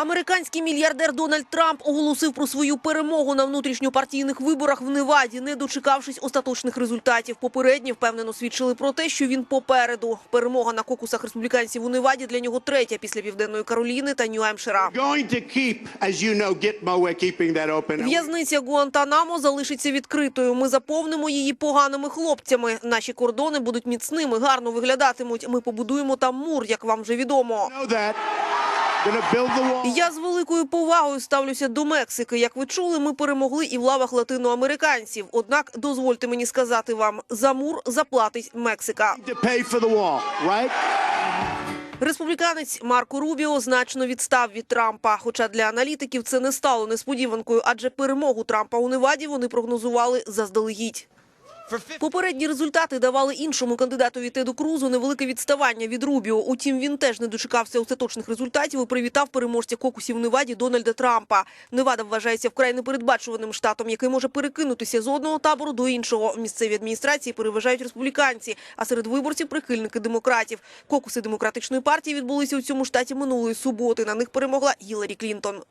Американський мільярдер Дональд Трамп оголосив про свою перемогу на внутрішньопартійних виборах в Неваді, не дочекавшись остаточних результатів. Попередні впевнено свідчили про те, що він попереду. Перемога на кокусах республіканців у Неваді для нього третя після Південної Кароліни та open. В'язниця Гуантанамо залишиться відкритою. Ми заповнимо її поганими хлопцями. Наші кордони будуть міцними, гарно виглядатимуть. Ми побудуємо там мур, як вам вже відомо. Я з великою повагою ставлюся до Мексики. Як ви чули, ми перемогли і в лавах латиноамериканців. Однак дозвольте мені сказати вам, за мур заплатить Мексика. Республіканець Марко Рубіо значно відстав від Трампа. Хоча для аналітиків це не стало несподіванкою, адже перемогу Трампа у Неваді вони прогнозували заздалегідь. Попередні результати давали іншому кандидатові Теду Крузу невелике відставання від Рубіо. Утім, він теж не дочекався остаточних результатів і привітав переможця кокусів Неваді Дональда Трампа. Невада вважається вкрай непередбачуваним штатом, який може перекинутися з одного табору до іншого. В місцевій адміністрації переважають республіканці, а серед виборців прихильники демократів. Кокуси демократичної партії відбулися у цьому штаті минулої суботи. На них перемогла Гіларі Клінтон.